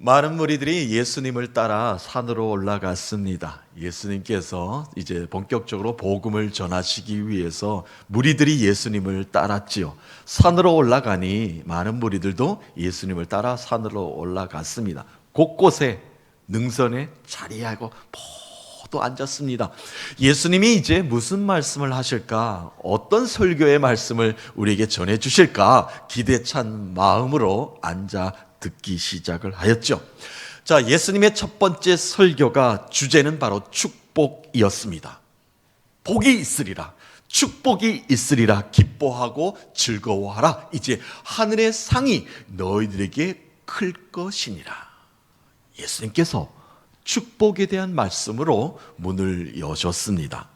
많은 무리들이 예수님을 따라 산으로 올라갔습니다. 예수님께서 이제 본격적으로 복음을 전하시기 위해서 무리들이 예수님을 따랐지요. 산으로 올라가니 많은 무리들도 예수님을 따라 산으로 올라갔습니다. 곳곳에 능선에 자리하고 모두 앉았습니다. 예수님이 이제 무슨 말씀을 하실까? 어떤 설교의 말씀을 우리에게 전해 주실까? 기대 찬 마음으로 앉아 듣기 시작을 하였죠. 자, 예수님의 첫 번째 설교가 주제는 바로 축복이었습니다. 복이 있으리라. 축복이 있으리라. 기뻐하고 즐거워하라. 이제 하늘의 상이 너희들에게 클 것이니라. 예수님께서 축복에 대한 말씀으로 문을 여셨습니다.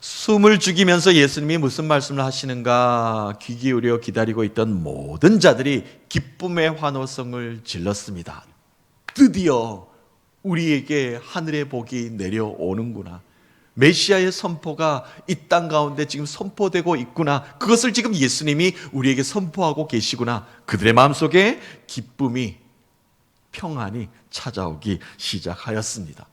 숨을 죽이면서 예수님이 무슨 말씀을 하시는가 귀 기울여 기다리고 있던 모든 자들이 기쁨의 환호성을 질렀습니다. 드디어 우리에게 하늘의 복이 내려오는구나. 메시아의 선포가 이 땅 가운데 지금 선포되고 있구나. 그것을 지금 예수님이 우리에게 선포하고 계시구나. 그들의 마음속에 기쁨이 평안이 찾아오기 시작하였습니다.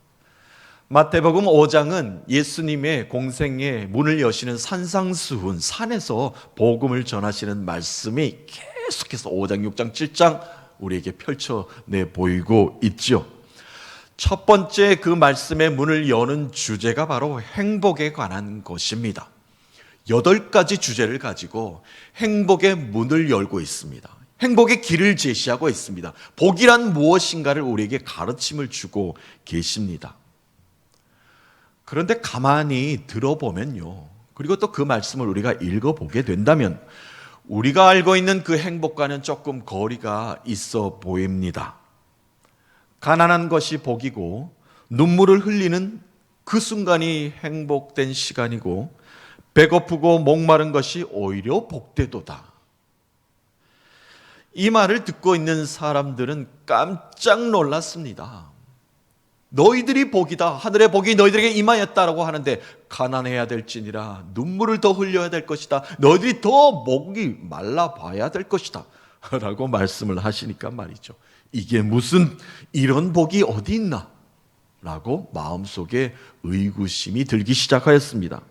마태복음 5장은 예수님의 공생의 문을 여시는 산상수훈 산에서 복음을 전하시는 말씀이 계속해서 5장, 6장, 7장 우리에게 펼쳐내 보이고 있죠. 첫 번째 그 말씀의 문을 여는 주제가 바로 행복에 관한 것입니다. 여덟 가지 주제를 가지고 행복의 문을 열고 있습니다. 행복의 길을 제시하고 있습니다. 복이란 무엇인가를 우리에게 가르침을 주고 계십니다. 그런데 가만히 들어보면요. 그리고 또 그 말씀을 우리가 읽어보게 된다면 우리가 알고 있는 그 행복과는 조금 거리가 있어 보입니다. 가난한 것이 복이고 눈물을 흘리는 그 순간이 행복된 시간이고 배고프고 목마른 것이 오히려 복되도다. 이 말을 듣고 있는 사람들은 깜짝 놀랐습니다. 너희들이 복이다. 하늘의 복이 너희들에게 임하였다라고 하는데 가난해야 될지니라 눈물을 더 흘려야 될 것이다. 너희들이 더 목이 말라 봐야 될 것이다. 라고 말씀을 하시니까 말이죠. 이게 무슨 이런 복이 어디 있나? 라고 마음속에 의구심이 들기 시작하였습니다.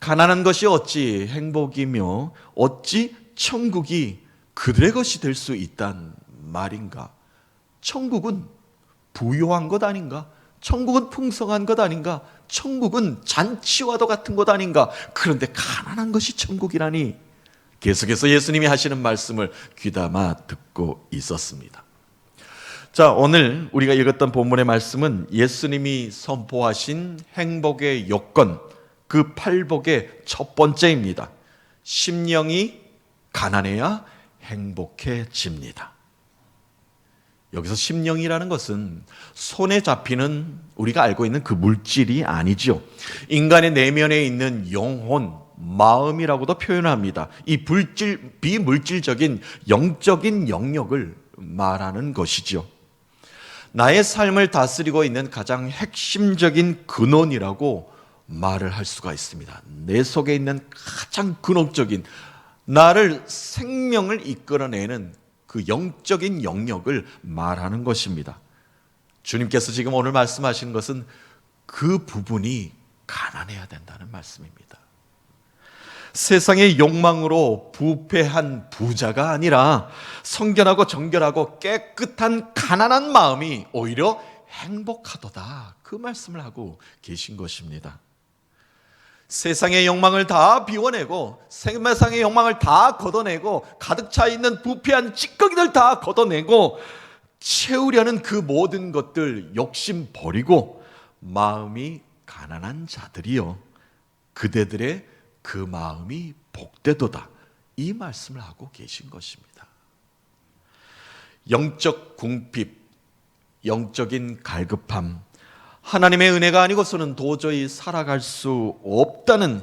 가난한 것이 어찌 행복이며 어찌 천국이 그들의 것이 될 수 있단 말인가? 천국은 부요한 것 아닌가? 천국은 풍성한 것 아닌가? 천국은 잔치와도 같은 것 아닌가? 그런데 가난한 것이 천국이라니 계속해서 예수님이 하시는 말씀을 귀담아 듣고 있었습니다. 자, 오늘 우리가 읽었던 본문의 말씀은 예수님이 선포하신 행복의 요건, 그 팔복의 첫 번째입니다. 심령이 가난해야 행복해집니다. 여기서 심령이라는 것은 손에 잡히는 우리가 알고 있는 그 물질이 아니죠. 인간의 내면에 있는 영혼, 마음이라고도 표현합니다. 이 불질, 비물질적인 영적인 영역을 말하는 것이죠. 나의 삶을 다스리고 있는 가장 핵심적인 근원이라고 말을 할 수가 있습니다. 내 속에 있는 가장 근원적인 나를 생명을 이끌어내는 그 영적인 영역을 말하는 것입니다. 주님께서 지금 오늘 말씀하시는 것은 그 부분이 가난해야 된다는 말씀입니다. 세상의 욕망으로 부패한 부자가 아니라 성결하고 정결하고 깨끗한 가난한 마음이 오히려 행복하도다. 그 말씀을 하고 계신 것입니다. 세상의 욕망을 다 비워내고 세상의 욕망을 다 걷어내고 가득 차 있는 부패한 찌꺼기들 다 걷어내고 채우려는 그 모든 것들 욕심 버리고 마음이 가난한 자들이요 그대들의 그 마음이 복되도다 이 말씀을 하고 계신 것입니다. 영적 궁핍, 영적인 갈급함, 하나님의 은혜가 아니고서는 도저히 살아갈 수 없다는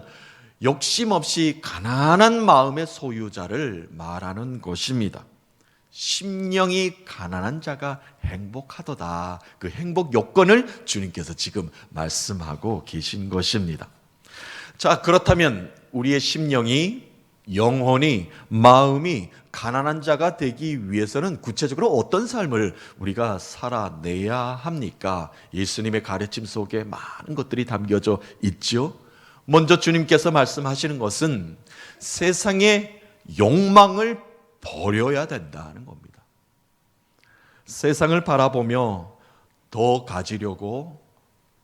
욕심 없이 가난한 마음의 소유자를 말하는 것입니다. 심령이 가난한 자가 행복하도다. 그 행복 요건을 주님께서 지금 말씀하고 계신 것입니다. 자, 그렇다면 우리의 심령이 영혼이 마음이 가난한 자가 되기 위해서는 구체적으로 어떤 삶을 우리가 살아내야 합니까? 예수님의 가르침 속에 많은 것들이 담겨져 있죠. 먼저 주님께서 말씀하시는 것은 세상의 욕망을 버려야 된다는 겁니다. 세상을 바라보며 더 가지려고,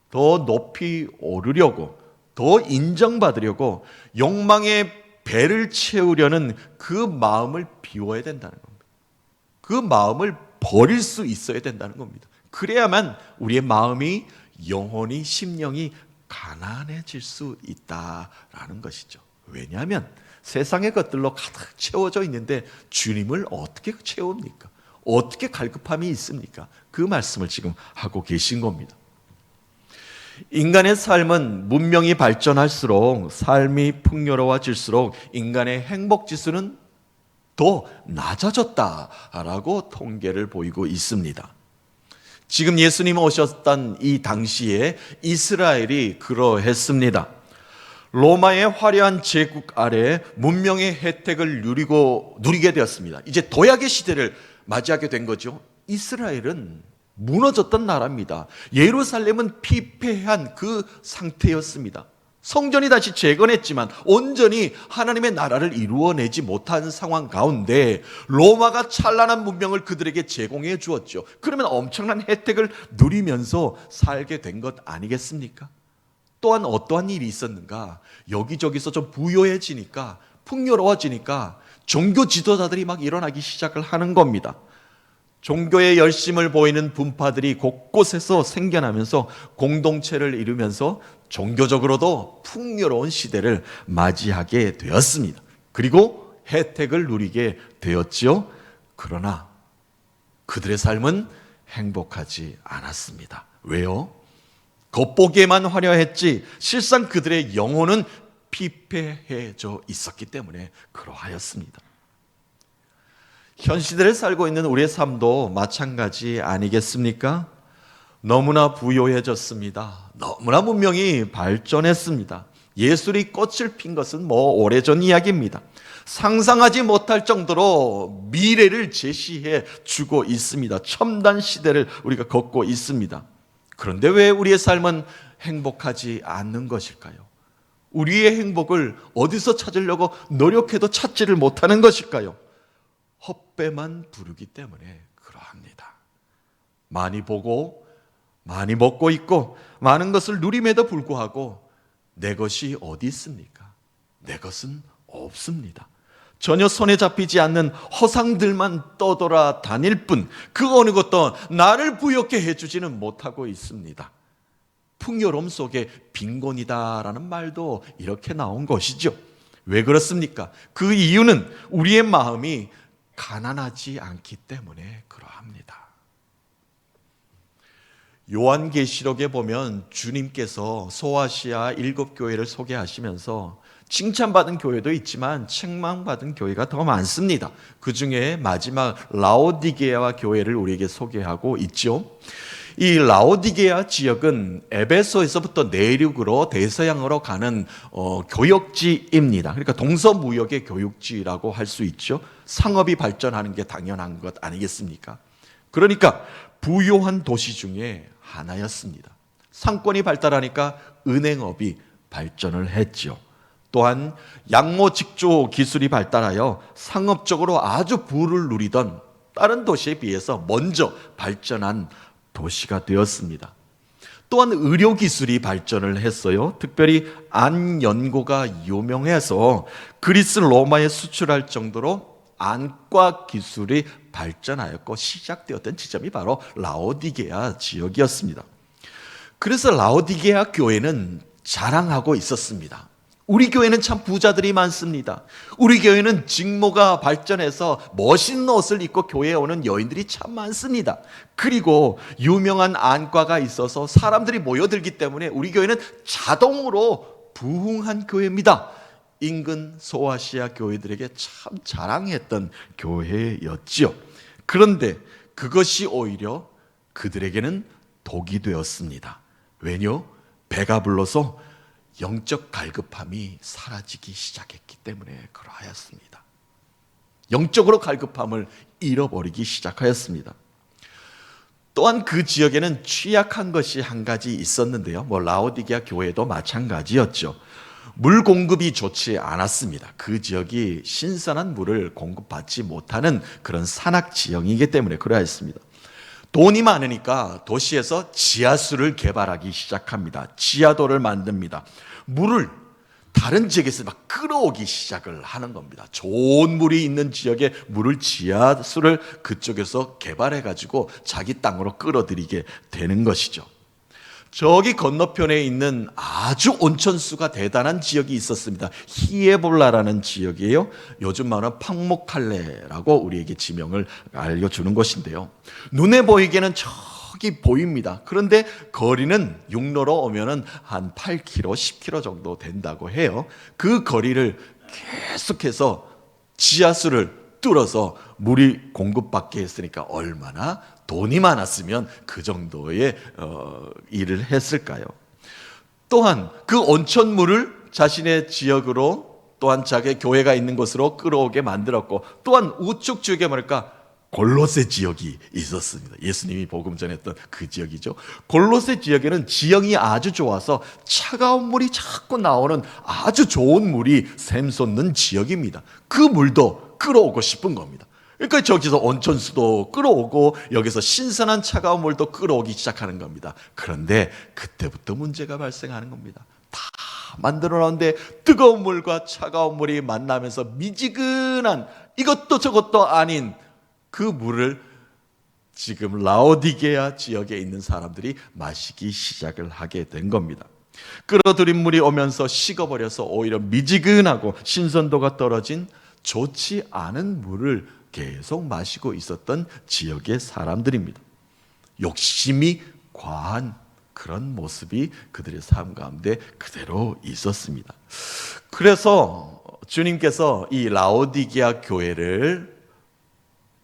더 높이 오르려고, 더 인정받으려고 욕망의 배를 채우려는 그 마음을 비워야 된다는 겁니다. 그 마음을 버릴 수 있어야 된다는 겁니다. 그래야만 우리의 마음이 영혼이 심령이 가난해질 수 있다라는 것이죠. 왜냐하면 세상의 것들로 가득 채워져 있는데 주님을 어떻게 채웁니까? 어떻게 갈급함이 있습니까? 그 말씀을 지금 하고 계신 겁니다. 인간의 삶은 문명이 발전할수록 삶이 풍요로워질수록 인간의 행복 지수는 더 낮아졌다라고 통계를 보이고 있습니다. 지금 예수님 오셨던 이 당시에 이스라엘이 그러했습니다. 로마의 화려한 제국 아래 문명의 혜택을 누리고 누리게 되었습니다. 이제 도약의 시대를 맞이하게 된 거죠. 이스라엘은 무너졌던 나라입니다. 예루살렘은 피폐한 그 상태였습니다. 성전이 다시 재건했지만 온전히 하나님의 나라를 이루어내지 못한 상황 가운데 로마가 찬란한 문명을 그들에게 제공해 주었죠. 그러면 엄청난 혜택을 누리면서 살게 된 것 아니겠습니까? 또한 어떠한 일이 있었는가? 여기저기서 좀 부유해지니까 풍요로워지니까 종교 지도자들이 막 일어나기 시작을 하는 겁니다. 종교의 열심을 보이는 분파들이 곳곳에서 생겨나면서 공동체를 이루면서 종교적으로도 풍요로운 시대를 맞이하게 되었습니다. 그리고 혜택을 누리게 되었지요. 그러나 그들의 삶은 행복하지 않았습니다. 왜요? 겉보기에만 화려했지 실상 그들의 영혼은 피폐해져 있었기 때문에 그러하였습니다. 현 시대를 살고 있는 우리의 삶도 마찬가지 아니겠습니까? 너무나 부요해졌습니다. 너무나 문명이 발전했습니다. 예술이 꽃을 핀 것은 뭐 오래전 이야기입니다. 상상하지 못할 정도로 미래를 제시해 주고 있습니다. 첨단 시대를 우리가 걷고 있습니다. 그런데 왜 우리의 삶은 행복하지 않는 것일까요? 우리의 행복을 어디서 찾으려고 노력해도 찾지를 못하는 것일까요? 헛배만 부르기 때문에 그러합니다. 많이 보고 많이 먹고 있고 많은 것을 누림에도 불구하고 내 것이 어디 있습니까? 내 것은 없습니다. 전혀 손에 잡히지 않는 허상들만 떠돌아 다닐 뿐 그 어느 것도 나를 부욕해 해주지는 못하고 있습니다. 풍요로움 속에 빈곤이다라는 말도 이렇게 나온 것이죠. 왜 그렇습니까? 그 이유는 우리의 마음이 가난하지 않기 때문에 그러합니다. 요한계시록에 보면 주님께서 소아시아 일곱 교회를 소개하시면서 칭찬받은 교회도 있지만 책망받은 교회가 더 많습니다. 그 중에 마지막 라오디게아 교회를 우리에게 소개하고 있죠. 이 라오디게아 지역은 에베소에서부터 내륙으로 대서양으로 가는 어, 교역지입니다. 그러니까 동서무역의 교육지라고 할 수 있죠. 상업이 발전하는 게 당연한 것 아니겠습니까? 그러니까 부요한 도시 중에 하나였습니다. 상권이 발달하니까 은행업이 발전을 했죠. 또한 양모 직조 기술이 발달하여 상업적으로 아주 부를 누리던 다른 도시에 비해서 먼저 발전한 도시가 되었습니다. 또한 의료 기술이 발전을 했어요. 특별히 안 연고가 유명해서 그리스 로마에 수출할 정도로 안과 기술이 발전하였고 시작되었던 지점이 바로 라오디게아 지역이었습니다. 그래서 라오디게아 교회는 자랑하고 있었습니다. 우리 교회는 참 부자들이 많습니다. 우리 교회는 직모가 발전해서 멋있는 옷을 입고 교회에 오는 여인들이 참 많습니다. 그리고 유명한 안과가 있어서 사람들이 모여들기 때문에 우리 교회는 자동으로 부흥한 교회입니다. 인근 소아시아 교회들에게 참 자랑했던 교회였지요. 그런데 그것이 오히려 그들에게는 독이 되었습니다. 왜뇨? 배가 불러서 영적 갈급함이 사라지기 시작했기 때문에 그러하였습니다. 영적으로 갈급함을 잃어버리기 시작하였습니다. 또한 그 지역에는 취약한 것이 한 가지 있었는데요. 뭐 라오디게아 교회도 마찬가지였죠. 물 공급이 좋지 않았습니다. 그 지역이 신선한 물을 공급받지 못하는 그런 산악 지형이기 때문에 그러했습니다. 돈이 많으니까 도시에서 지하수를 개발하기 시작합니다. 지하도를 만듭니다. 물을 다른 지역에서 막 끌어오기 시작을 하는 겁니다. 좋은 물이 있는 지역에 물을 지하수를 그쪽에서 개발해 가지고 자기 땅으로 끌어들이게 되는 것이죠. 저기 건너편에 있는 아주 온천수가 대단한 지역이 있었습니다. 히에볼라라는 지역이에요. 요즘 말하는 팡목칼레라고 우리에게 지명을 알려주는 것인데요. 눈에 보이기에는 저기 보입니다. 그런데 거리는 육로로 오면은 한 8km, 10km 정도 된다고 해요. 그 거리를 계속해서 지하수를 뚫어서 물이 공급받게 했으니까 얼마나 돈이 많았으면 그 정도의 어, 일을 했을까요? 또한 그 온천물을 자신의 지역으로 또한 자기 교회가 있는 곳으로 끌어오게 만들었고 또한 우측 지역에 뭐랄까 골로새 지역이 있었습니다. 예수님이 복음 전했던 그 지역이죠. 골로새 지역에는 지형이 아주 좋아서 차가운 물이 자꾸 나오는 아주 좋은 물이 샘솟는 지역입니다. 그 물도 끌어오고 싶은 겁니다. 그러니까 저기서 온천수도 끌어오고 여기서 신선한 차가운 물도 끌어오기 시작하는 겁니다. 그런데 그때부터 문제가 발생하는 겁니다. 다 만들어 놨는데 뜨거운 물과 차가운 물이 만나면서 미지근한 이것도 저것도 아닌 그 물을 지금 라오디게아 지역에 있는 사람들이 마시기 시작을 하게 된 겁니다. 끌어들인 물이 오면서 식어버려서 오히려 미지근하고 신선도가 떨어진 좋지 않은 물을 계속 마시고 있었던 지역의 사람들입니다. 욕심이 과한 그런 모습이 그들의 삶 가운데 그대로 있었습니다. 그래서 주님께서 이 라오디게아 교회를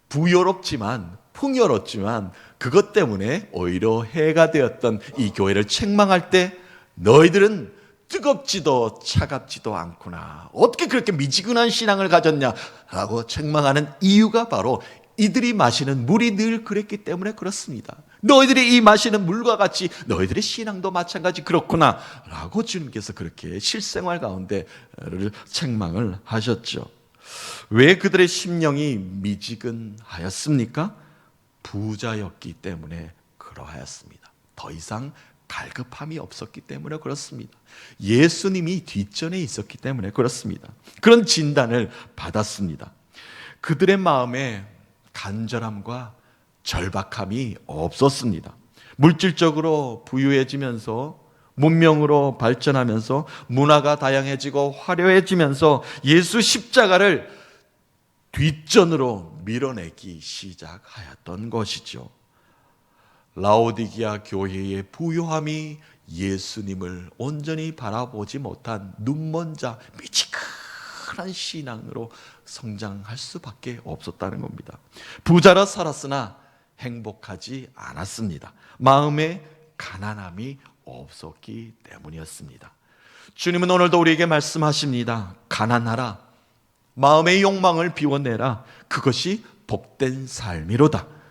부여롭지만 풍요롭지만 그것 때문에 오히려 해가 되었던 이 교회를 책망할 때 너희들은 뜨겁지도 차갑지도 않구나. 어떻게 그렇게 미지근한 신앙을 가졌냐라고 책망하는 이유가 바로 이들이 마시는 물이 늘 그랬기 때문에 그렇습니다. 너희들이 이 마시는 물과 같이 너희들의 신앙도 마찬가지 그렇구나. 라고 주님께서 그렇게 실생활 가운데를 책망을 하셨죠. 왜 그들의 심령이 미지근하였습니까? 부자였기 때문에 그러하였습니다. 더 이상 갈급함이 없었기 때문에 그렇습니다. 예수님이 뒷전에 있었기 때문에 그렇습니다. 그런 진단을 받았습니다. 그들의 마음에 간절함과 절박함이 없었습니다. 물질적으로 부유해지면서 문명으로 발전하면서 문화가 다양해지고 화려해지면서 예수 십자가를 뒷전으로 밀어내기 시작하였던 것이죠. 라오디기아 교회의 부요함이 예수님을 온전히 바라보지 못한 눈먼 자, 미지근한 신앙으로 성장할 수밖에 없었다는 겁니다. 부자라 살았으나 행복하지 않았습니다. 마음에 가난함이 없었기 때문이었습니다. 주님은 오늘도 우리에게 말씀하십니다. 가난하라. 마음의 욕망을 비워내라. 그것이 복된 삶이로다.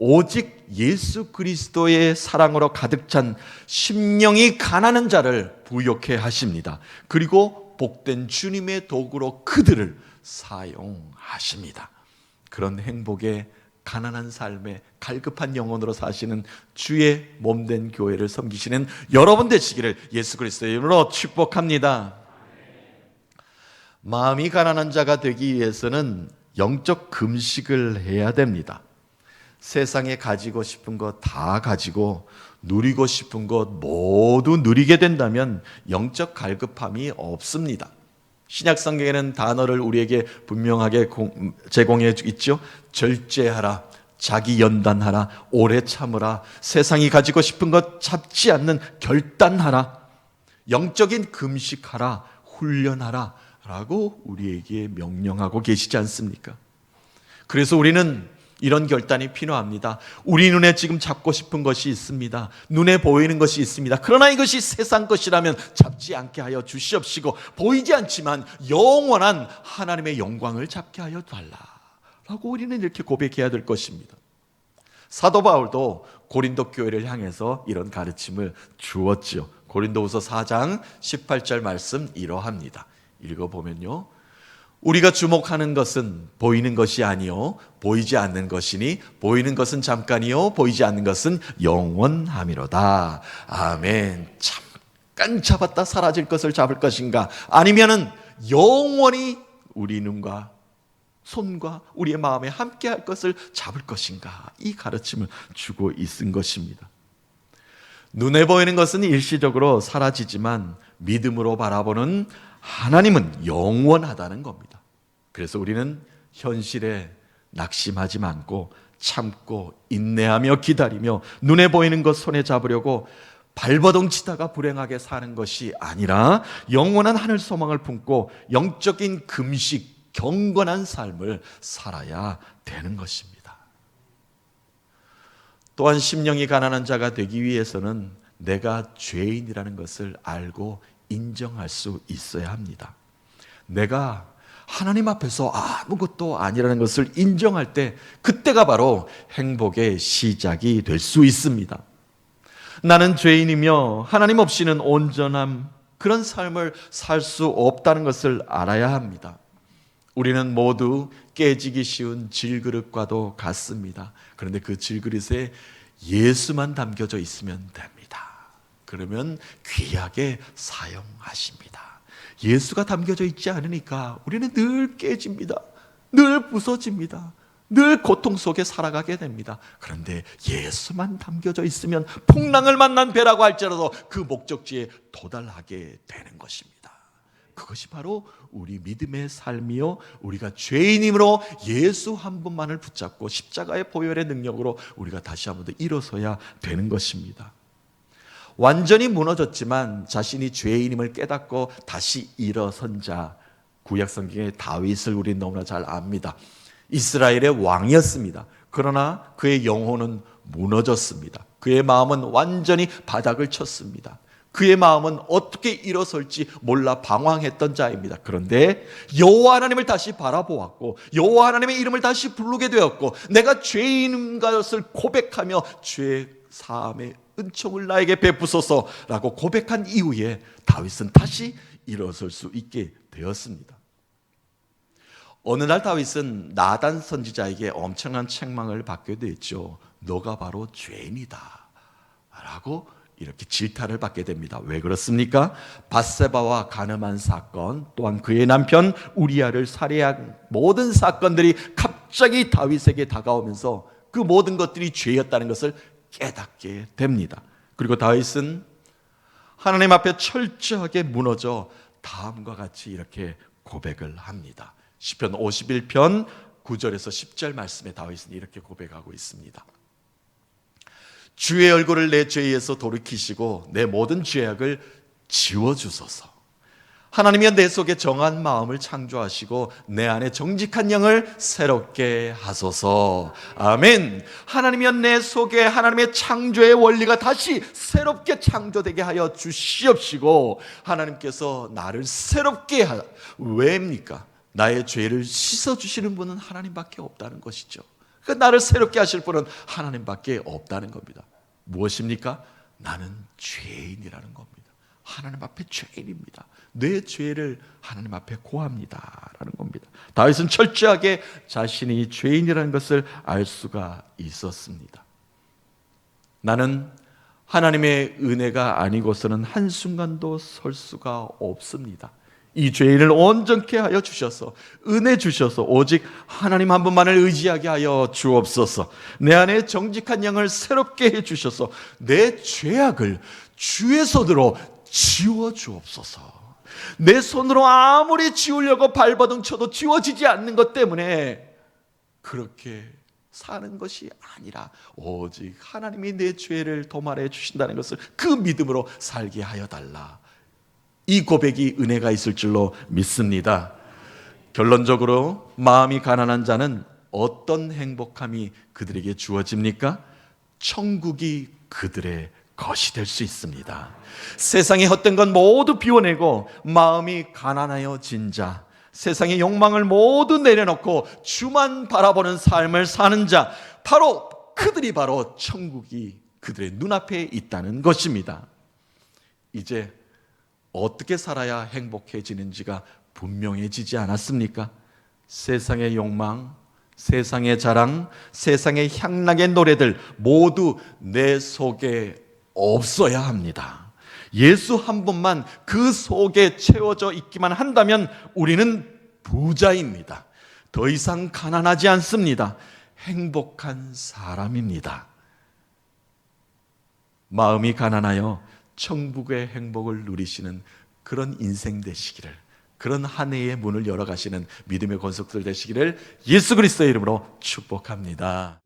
오직 예수 그리스도의 사랑으로 가득 찬 심령이 가난한 자를 부욕해 하십니다. 그리고 복된 주님의 도구로 그들을 사용하십니다. 그런 행복의 가난한 삶에 갈급한 영혼으로 사시는 주의 몸된 교회를 섬기시는 여러분 되시기를 예수 그리스도의 이름으로 축복합니다. 마음이 가난한 자가 되기 위해서는 영적 금식을 해야 됩니다. 세상에 가지고 싶은 것 다 가지고 누리고 싶은 것 모두 누리게 된다면 영적 갈급함이 없습니다. 신약 성경에는 단어를 우리에게 분명하게 제공해 있죠. 절제하라, 자기 연단하라, 오래 참으라, 세상이 가지고 싶은 것 잡지 않는 결단하라, 영적인 금식하라, 훈련하라 라고 우리에게 명령하고 계시지 않습니까? 그래서 우리는 이런 결단이 필요합니다. 우리 눈에 지금 잡고 싶은 것이 있습니다. 눈에 보이는 것이 있습니다. 그러나 이것이 세상 것이라면 잡지 않게 하여 주시옵시고 보이지 않지만 영원한 하나님의 영광을 잡게 하여 달라. 라고 우리는 이렇게 고백해야 될 것입니다. 사도 바울도 고린도 교회를 향해서 이런 가르침을 주었지요. 고린도후서 4장 18절 말씀 이러합니다. 읽어 보면요. 우리가 주목하는 것은 보이는 것이 아니요 보이지 않는 것이니 보이는 것은 잠깐이요 보이지 않는 것은 영원함이로다. 아멘. 잠깐 잡았다 사라질 것을 잡을 것인가? 아니면은 영원히 우리 눈과 손과 우리의 마음에 함께 할 것을 잡을 것인가? 이 가르침을 주고 있은 것입니다. 눈에 보이는 것은 일시적으로 사라지지만 믿음으로 바라보는 하나님은 영원하다는 겁니다. 그래서 우리는 현실에 낙심하지 않고 참고 인내하며 기다리며 눈에 보이는 것 손에 잡으려고 발버둥 치다가 불행하게 사는 것이 아니라 영원한 하늘 소망을 품고 영적인 금식 경건한 삶을 살아야 되는 것입니다. 또한 심령이 가난한 자가 되기 위해서는 내가 죄인이라는 것을 알고 인정할 수 있어야 합니다. 내가 하나님 앞에서 아무것도 아니라는 것을 인정할 때 그때가 바로 행복의 시작이 될 수 있습니다. 나는 죄인이며 하나님 없이는 온전함 그런 삶을 살 수 없다는 것을 알아야 합니다. 우리는 모두 깨지기 쉬운 질그릇과도 같습니다. 그런데 그 질그릇에 예수만 담겨져 있으면 됩니다. 그러면 귀하게 사용하십니다. 예수가 담겨져 있지 않으니까 우리는 늘 깨집니다. 늘 부서집니다. 늘 고통 속에 살아가게 됩니다. 그런데 예수만 담겨져 있으면 풍랑을 만난 배라고 할지라도 그 목적지에 도달하게 되는 것입니다. 그것이 바로 우리 믿음의 삶이요. 우리가 죄인임으로 예수 한 분만을 붙잡고 십자가의 보혈의 능력으로 우리가 다시 한번 더 일어서야 되는 것입니다. 완전히 무너졌지만 자신이 죄인임을 깨닫고 다시 일어선 자 구약 성경의 다윗을 우리는 너무나 잘 압니다. 이스라엘의 왕이었습니다. 그러나 그의 영혼은 무너졌습니다. 그의 마음은 완전히 바닥을 쳤습니다. 그의 마음은 어떻게 일어설지 몰라 방황했던 자입니다. 그런데 여호와 하나님을 다시 바라보았고 여호와 하나님의 이름을 다시 부르게 되었고 내가 죄인인 것을 고백하며 죄 사함의 은총을 나에게 베푸소서라고 고백한 이후에 다윗은 다시 일어설 수 있게 되었습니다. 어느 날 다윗은 나단 선지자에게 엄청난 책망을 받게 됐죠. 너가 바로 죄인이다. 라고 이렇게 질타를 받게 됩니다. 왜 그렇습니까? 바세바와 가늠한 사건, 또한 그의 남편 우리아를 살해한 모든 사건들이 갑자기 다윗에게 다가오면서 그 모든 것들이 죄였다는 것을 깨닫게 됩니다. 그리고 다윗은 하나님 앞에 철저하게 무너져 다음과 같이 이렇게 고백을 합니다. 시편 51편 9절에서 10절 말씀에 다윗은 이렇게 고백하고 있습니다. 주의 얼굴을 내 죄에서 돌이키시고 내 모든 죄악을 지워 주소서. 하나님이 내 속에 정한 마음을 창조하시고 내 안에 정직한 영을 새롭게 하소서. 아멘. 하나님이 내 속에 하나님의 창조의 원리가 다시 새롭게 창조되게 하여 주시옵시고 하나님께서 나를 새롭게 하 왜입니까? 나의 죄를 씻어 주시는 분은 하나님밖에 없다는 것이죠. 그 나를 새롭게 하실 분은 하나님밖에 없다는 겁니다. 무엇입니까? 나는 죄인이라는 겁니다. 하나님 앞에 죄인입니다. 내 죄를 하나님 앞에 고합니다라는 겁니다. 다윗은 철저하게 자신이 죄인이라는 것을 알 수가 있었습니다. 나는 하나님의 은혜가 아니고서는 한순간도 설 수가 없습니다. 이 죄인을 온전케 하여 주셔서 은혜 주셔서 오직 하나님 한 분만을 의지하게 하여 주옵소서. 내 안에 정직한 영을 새롭게 해 주셔서 내 죄악을 주의 손으로 지워 주옵소서. 내 손으로 아무리 지우려고 발버둥 쳐도 지워지지 않는 것 때문에 그렇게 사는 것이 아니라 오직 하나님이 내 죄를 도말해 주신다는 것을 그 믿음으로 살게 하여 달라. 이 고백이 은혜가 있을 줄로 믿습니다. 결론적으로 마음이 가난한 자는 어떤 행복함이 그들에게 주어집니까? 천국이 그들의 것이 될 수 있습니다. 세상의 헛된 건 모두 비워내고 마음이 가난하여 진 자, 세상의 욕망을 모두 내려놓고 주만 바라보는 삶을 사는 자, 바로 그들이 바로 천국이 그들의 눈앞에 있다는 것입니다. 이제 어떻게 살아야 행복해지는지가 분명해지지 않았습니까? 세상의 욕망, 세상의 자랑, 세상의 향락의 노래들 모두 내 속에 없어야 합니다. 예수 한 분만 그 속에 채워져 있기만 한다면 우리는 부자입니다. 더 이상 가난하지 않습니다. 행복한 사람입니다. 마음이 가난하여 천국의 행복을 누리시는 그런 인생 되시기를 그런 한 해의 문을 열어 가시는 믿음의 권속들 되시기를 예수 그리스도의 이름으로 축복합니다.